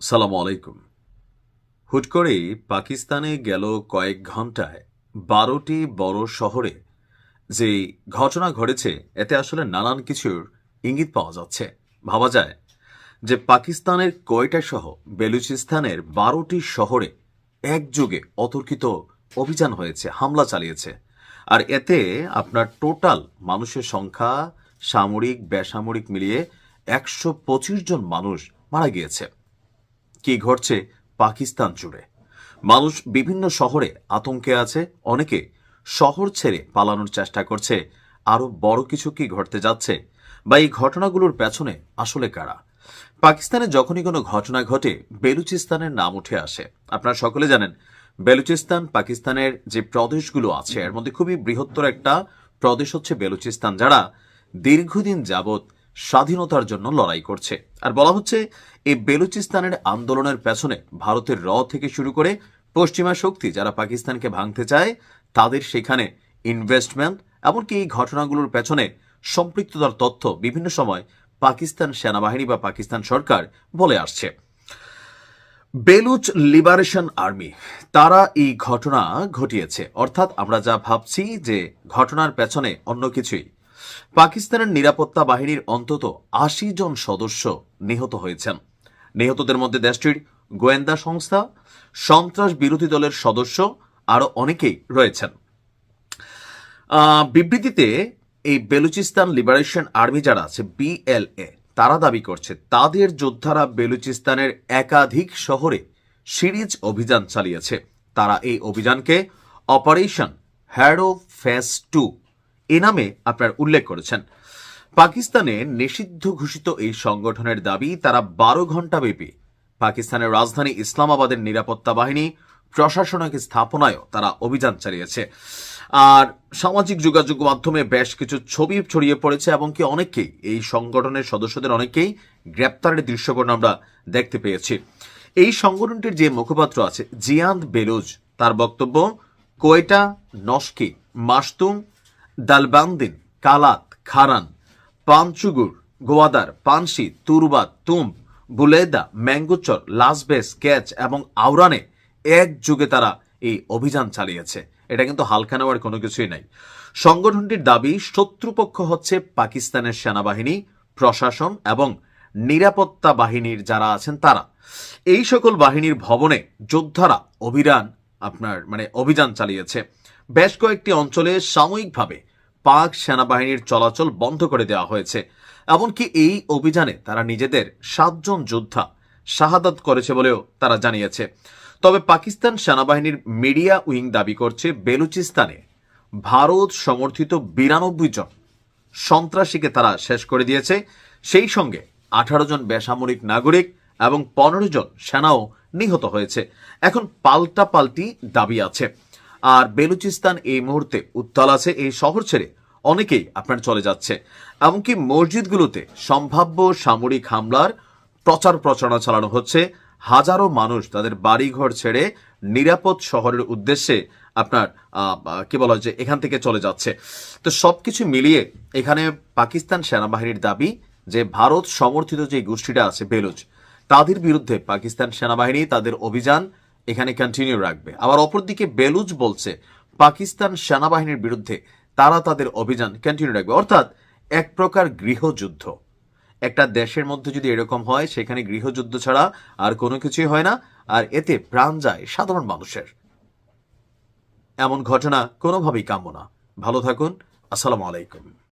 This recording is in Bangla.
সালাম আলাইকুম হুট করেই পাকিস্তানে গেল কয়েক ঘন্টায় বারোটি বড় শহরে। যে ঘটনা ঘটেছে, এতে আসলে নানান কিছুর ইঙ্গিত পাওয়া যাচ্ছে। ভাবা যায় যে পাকিস্তানের কোয়েটা সহ বেলুচিস্তানের বারোটি শহরে একযোগে অতর্কিত অভিযান হয়েছে, হামলা চালিয়েছে। আর এতে আপনার টোটাল মানুষের সংখ্যা সামরিক, বেসামরিক মিলিয়ে একশো পঁচিশ জন মানুষ মারা গিয়েছে। কি ঘটছে পাকিস্তান জুড়ে? মানুষ বিভিন্ন শহরে আতঙ্কে আছে, অনেকে শহর ছেড়ে পালানোর চেষ্টা করছে। আরও বড় কিছু কি ঘটতে যাচ্ছে বা এই ঘটনাগুলোর পেছনে আসলে কারা? পাকিস্তানে যখনই কোনো ঘটনা ঘটে, বেলুচিস্তানের নাম উঠে আসে। আপনারা সকলে জানেন, বেলুচিস্তান পাকিস্তানের যে প্রদেশগুলো আছে, এর মধ্যে খুবই বৃহত্তর একটা প্রদেশ হচ্ছে বেলুচিস্তান, যারা দীর্ঘদিন যাবৎ স্বাধীনতার জন্য লড়াই করছে। আর বলা হচ্ছে এই বেলুচিস্তানের আন্দোলনের পেছনে ভারতের র থেকে শুরু করে পশ্চিমা শক্তি যারা পাকিস্তানকে ভাঙতে চায়, তাদের সেখানে ইনভেস্টমেন্ট এমনকি এই ঘটনাগুলোর পেছনে সম্পৃক্ততার তথ্য বিভিন্ন সময় পাকিস্তান সেনাবাহিনী বা পাকিস্তান সরকার বলে আসছে। বেলুচ লিবারেশন আর্মি, তারা এই ঘটনা ঘটিয়েছে। অর্থাৎ আমরা যা ভাবছি যে ঘটনার পেছনে অন্য কিছুই পাকিস্তানের নিরাপত্তা বাহিনীর অন্তত আশি জন সদস্য নিহত হয়েছেন। নিহতদের মধ্যে দেশটির গোয়েন্দা সংস্থা, সন্ত্রাস বিরোধী দলের সদস্য, আরও অনেকেই রয়েছেন। বিবৃতিতে এই বেলুচিস্তান লিবারেশন আর্মি যারা আছে, বিএলএ, তারা দাবি করছে, তাদের যোদ্ধারা বেলুচিস্তানের একাধিক শহরে সিরিজ অভিযান চালিয়েছে। তারা এই অভিযানকে operation Harrow phase two A নামে আপনার উল্লেখ করেছেন। পাকিস্তানে নিষিদ্ধ ঘোষিত এই সংগঠনের দাবি, তারা বারো ঘণ্টা ব্যাপী পাকিস্তানের রাজধানী ইসলামাবাদের নিরাপত্তা বাহিনী প্রশাসনিক স্থাপনায়ও তারা অভিযান চালিয়েছে। আর সামাজিক যোগাযোগ মাধ্যমে বেশ কিছু ছবি ছড়িয়ে পড়েছে এবং কি অনেকেই এই সংগঠনের সদস্যদের অনেকেই গ্রেপ্তারের দৃশ্যপট আমরা দেখতে পেয়েছি। এই সংগঠনটির যে মুখপাত্র আছে জিয়ান্দ বেলুজ, তার বক্তব্য, কোয়েটা, নস্কি মাসতুম দালবান্দিন কালাত খারান পাঞ্চুগুর গোয়াদার পানসি তুরবা তুম বুলেদা ম্যাঙ্গুচর লাসবেস ক্যাচ এবং আওরানে এক যুগে তারা এই অভিযান চালিয়েছে। এটা কিন্তু হালকা নেওয়ার কোনো কিছুই নাই। সংগঠনটির দাবি, শত্রুপক্ষ হচ্ছে পাকিস্তানের সেনাবাহিনী, প্রশাসন এবং নিরাপত্তা বাহিনীর যারা আছেন তারা। এই সকল বাহিনীর ভবনে যোদ্ধারা অভিযান, আপনার মানে অভিযান চালিয়েছে। বেশ কয়েকটি অঞ্চলে সাময়িকভাবে পাক সেনাবাহিনীর চলাচল বন্ধ করে দেওয়া হয়েছে। এমনকি এই অভিযানে তারা নিজেদের সাতজন যোদ্ধা শাহাদাত করেছে বলেও তারা জানিয়েছে। তবে পাকিস্তান সেনাবাহিনীর মিডিয়া উইং দাবি করছে, বেলুচিস্তানে ভারত সমর্থিত বিরানব্বই জন সন্ত্রাসীকে তারা শেষ করে দিয়েছে। সেই সঙ্গে আঠারো জন বেসামরিক নাগরিক এবং পনেরো জন সেনাও নিহত হয়েছে। এখন পাল্টা পাল্টি দাবি আছে। আর বেলুচিস্তান এই মুহূর্তে উত্তাল আছে, এই শহর ছেড়ে অনেকেই আপনার চলে যাচ্ছে। এমনকি মসজিদগুলোতে সম্ভাব্য সামরিক হামলার প্রচার প্রচারণা চালানো হচ্ছে। হাজারো মানুষ তাদের বাড়িঘর ছেড়ে নিরাপদ শহরের উদ্দেশ্যে আপনার কি বলা হয় যে এখান থেকে চলে যাচ্ছে। তো সবকিছু মিলিয়ে এখানে পাকিস্তান সেনাবাহিনীর দাবি যে ভারত সমর্থিত যে গোষ্ঠীটা আছে বেলুচ, তাদের বিরুদ্ধে পাকিস্তান সেনাবাহিনী তাদের অভিযান এখানে কন্টিনিউ রাখবে। আবার অপরদিকে বেলুজ বলছে, পাকিস্তান সেনাবাহিনীর বিরুদ্ধে তারা তাদের অভিযান কন্টিনিউ রাখবে। অর্থাৎ এক প্রকার গৃহযুদ্ধ। একটা দেশের মধ্যে যদি এরকম হয়, সেখানে গৃহযুদ্ধ ছাড়া আর কোনো কিছুই হয় না, আর এতে প্রাণ যায় সাধারণ মানুষের। এমন ঘটনা কোনোভাবেই কাম্য না। ভালো থাকুন। আসসালামু আলাইকুম।